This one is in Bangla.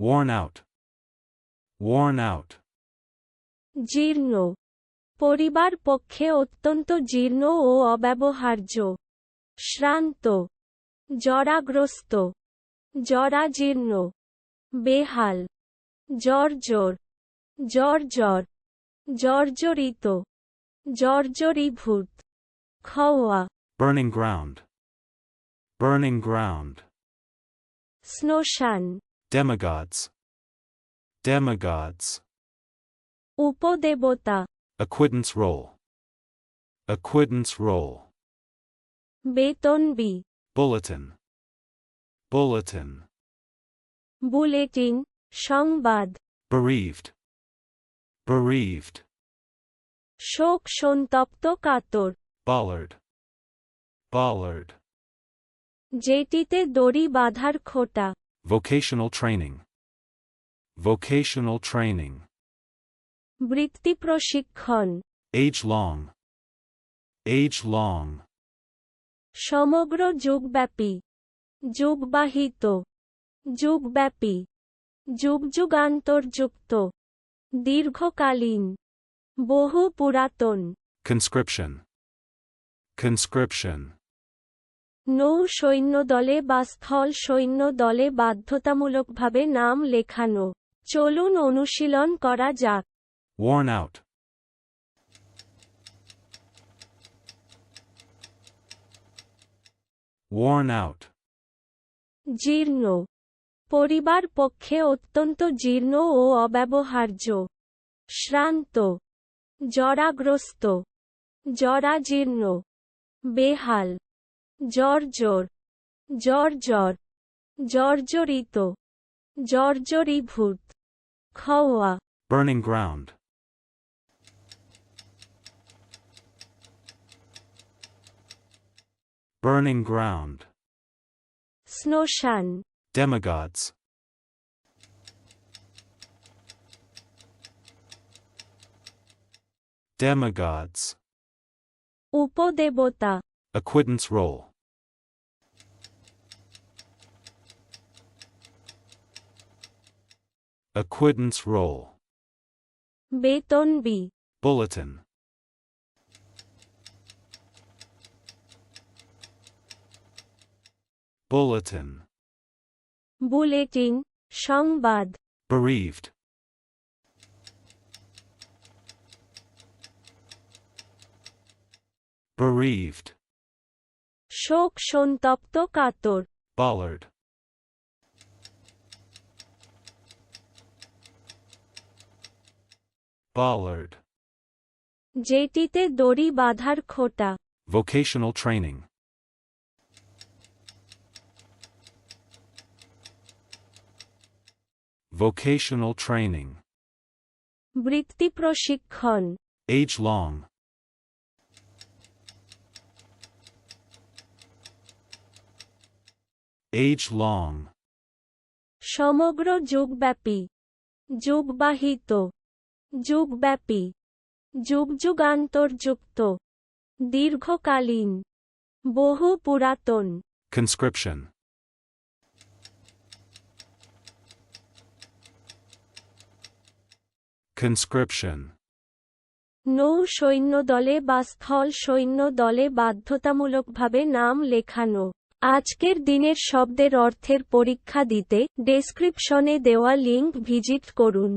Worn out. Worn out. জীর্ণ। পরিবার পক্ষে অত্যন্ত জীর্ণ ও অব্যবহার্য। শ্রান্ত। জরাগ্রস্ত। জরাজীর্ণ। বেহাল। জর্জর। জর্জর। জর্জরিত। জর্জরীভূত। খওয়া Burning ground. Burning ground. স্নোশান Demigods. Demigods. উপদেবতা Acquittance roll. Acquittance roll. বেতনবি Bulletin. Bulletin. বুলেটিন সংবাদ Bereaved. Bereaved. শোক সন্তপ্ত কাতর Bollard. Bollard. যেটিতে দড়ি বাঁধার খোটা Vocational training. Vocational training. বৃত্তি প্রশিক্ষণ Age long. Age long. সমগ্র যুগব্যাপী যুগবাহিত যুগব্যাপী যুগযুগান্তরযুক্ত দীর্ঘকালীন বহু পুরাতন Conscription. Conscription. নৌ সৈন্যদলে বা স্থল সৈন্যদলে বাধ্যতামূলকভাবে নাম লেখানো। চলুন অনুশীলন করা যাক। Worn out. Worn out. জীর্ণ। পরিবার পক্ষে অত্যন্ত জীর্ণ ও অব্যবহার্য। শ্রান্ত। জরাগ্রস্ত। জরাজীর্ণ। বেহাল। জর্জর জর্জর জর্জরিত জর্জরীভূত খওয়া Burning ground. Burning ground. স্নোশান Demigods. Demigods. উপদেবতা Acquittance roll. Acquittance roll. বেতনবি Bulletin. Bulletin. বুলেটিন সংবাদ Bereaved. Bereaved. শোক সন্তপ্ত কাতর Bollard. Bollard. যেটিতে দড়ি বাঁধার খোটা Vocational training. Vocational training. বৃত্তি প্রশিক্ষণ Age long. Age long. সমগ্র যুগব্যাপী যুগবাহিত যুগব্যাপী যুগ যুগযুগান্তরযুক্ত দীর্ঘকালীন বহু পুরাতন Conscription. Conscription. নৌ সৈন্যদলে বা স্থল সৈন্যদলে বাধ্যতামূলকভাবে নাম লেখানো আজকের দিনের শব্দের অর্থের পরীক্ষা দিতে ডেসক্রিপশনে দেওয়া লিঙ্ক ভিজিট করুন